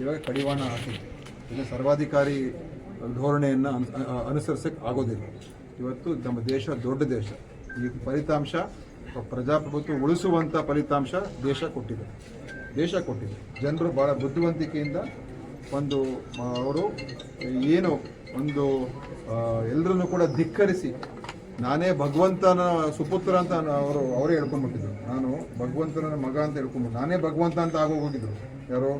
ಇವಾಗ ಕಡಿವಾಣ ಹಾಕಿದೆ ಇದು ಸರ್ವಾಧಿಕಾರಿ ಧೋರಣೆಯನ್ನು ಅನುಸರಿಸಕ್ಕೆ ಆಗೋದಿಲ್ಲ. ಇವತ್ತು ನಮ್ಮ ದೇಶ ದೊಡ್ಡ ದೇಶ. ಈ ಫಲಿತಾಂಶ ಪ್ರಜಾಪ್ರಭುತ್ವ ಉಳಿಸುವಂಥ ಫಲಿತಾಂಶ ದೇಶ ಕೊಟ್ಟಿದೆ. ದೇಶ ಕೊಟ್ಟಿದೆ. ಜನರು ಭಾಳ ಬುದ್ಧಿವಂತಿಕೆಯಿಂದ ಒಂದು ಅವರು ಏನು ಒಂದು ಎಲ್ಲರನ್ನು ಕೂಡ ಧಿಕ್ಕರಿಸಿ, ನಾನೇ ಭಗವಂತನ ಸುಪುತ್ರ ಅಂತ ಅವರು, ಅವರೇ ಹೇಳ್ಕೊಂಡ್ಬಿಟ್ಟಿದ್ರು. ನಾನು ಭಗವಂತನ ಮಗ ಅಂತ ಹೇಳ್ಕೊಂಡ್ಬಿಟ್ಟು, ನಾನೇ ಭಗವಂತ ಅಂತ ಆಗೋಗಿದ್ರು ಯಾರೋ?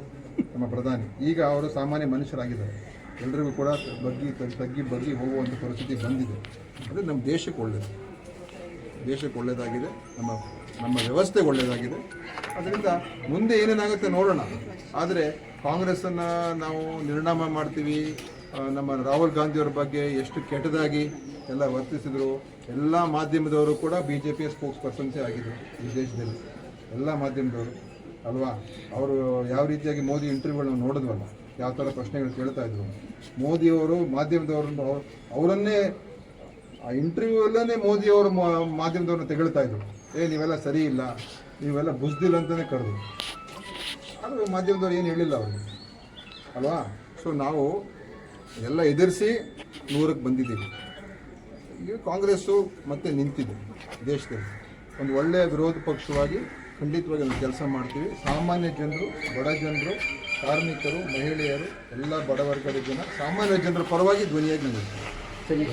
ನಮ್ಮ ಪ್ರಧಾನಿ. ಈಗ ಅವರು ಸಾಮಾನ್ಯ ಮನುಷ್ಯರಾಗಿದ್ದಾರೆ. ಎಲ್ರಿಗೂ ಕೂಡ ಬಗ್ಗಿ ತಗ್ಗಿ- ಬಗ್ಗಿ ಹೋಗುವಂಥ ಪರಿಸ್ಥಿತಿ ಬಂದಿದೆ. ಅದು ನಮ್ಮ ದೇಶಕ್ಕೆ ಒಳ್ಳೆಯದು ದೇಶಕ್ಕೆ ಒಳ್ಳೆಯದಾಗಿದೆ ನಮ್ಮ ನಮ್ಮ ವ್ಯವಸ್ಥೆ ಒಳ್ಳೆಯದಾಗಿದೆ ಅದರಿಂದ ಮುಂದೆ ಏನೇನಾಗುತ್ತೆ ನೋಡೋಣ. ಆದರೆ ಕಾಂಗ್ರೆಸ್ಸನ್ನು ನಾವು ನಿರ್ಣಾಮ ಮಾಡ್ತೀವಿ. ನಮ್ಮ ರಾಹುಲ್ ಗಾಂಧಿಯವ್ರ ಬಗ್ಗೆ ಎಷ್ಟು ಕೆಟ್ಟದಾಗಿ ಎಲ್ಲ ವರ್ತಿಸಿದ್ರು. ಎಲ್ಲ ಮಾಧ್ಯಮದವರು ಕೂಡ ಬಿ ಜೆ ಪಿ ಸ್ಪೋಕ್ಸ್ ಪರ್ಸನ್ಸೇ ಆಗಿದ್ದರು ಈ ದೇಶದಲ್ಲಿ. ಎಲ್ಲ ಮಾಧ್ಯಮದವರು. ಅಲ್ವಾ? ಅವರು ಯಾವ ರೀತಿಯಾಗಿ ಮೋದಿ ಇಂಟರ್ವ್ಯೂಗಳನ್ನ ನೋಡಿದ್ವಲ್ಲ, ಯಾವ ಥರ ಪ್ರಶ್ನೆಗಳು ಕೇಳ್ತಾ ಇದ್ರು ಮೋದಿಯವರು ಮಾಧ್ಯಮದವ್ರನ್ನ ಅವ್ರ- ಅವರನ್ನೇ, ಆ ಇಂಟರ್ವ್ಯೂ ಮೋದಿಯವರು ಮಾಧ್ಯಮದವ್ರನ್ನ ತೆಗಳ್ತಾ ಇದ್ರು. ಏ, ನೀವೆಲ್ಲ ಸರಿ ಇಲ್ಲ, ನೀವೆಲ್ಲ ಬುಜ್ದಿಲ್ಲ ಅಂತಲೇ ಕರೆದು ಆದರೆ ಮಾಧ್ಯಮದವ್ರು ಏನು ಹೇಳಿಲ್ಲ ಅವ್ರಿಗೆ ಅಲ್ವಾ? ಸೊ ನಾವು ಎಲ್ಲ ಎದುರಿಸಿ ನೂರಕ್ಕೆ ಬಂದಿದ್ದೀವಿ. ಈಗ ಕಾಂಗ್ರೆಸ್ಸು ಮತ್ತೆ ನಿಂತಿದೆ ದೇಶದಲ್ಲಿ. ಒಂದು ಒಳ್ಳೆಯ ವಿರೋಧ ಪಕ್ಷವಾಗಿ ಖಂಡಿತವಾಗಿ ನಾವು ಕೆಲಸ ಮಾಡ್ತೀವಿ. ಸಾಮಾನ್ಯ ಜನರು, ಬಡ ಜನರು, ಕಾರ್ಮಿಕರು, ಮಹಿಳೆಯರು, ಎಲ್ಲ ಬಡವರ್ಗದ ಜನ, ಸಾಮಾನ್ಯ ಜನರ ಪರವಾಗಿ ಧ್ವನಿಯಾಗಿ ಸರಿ.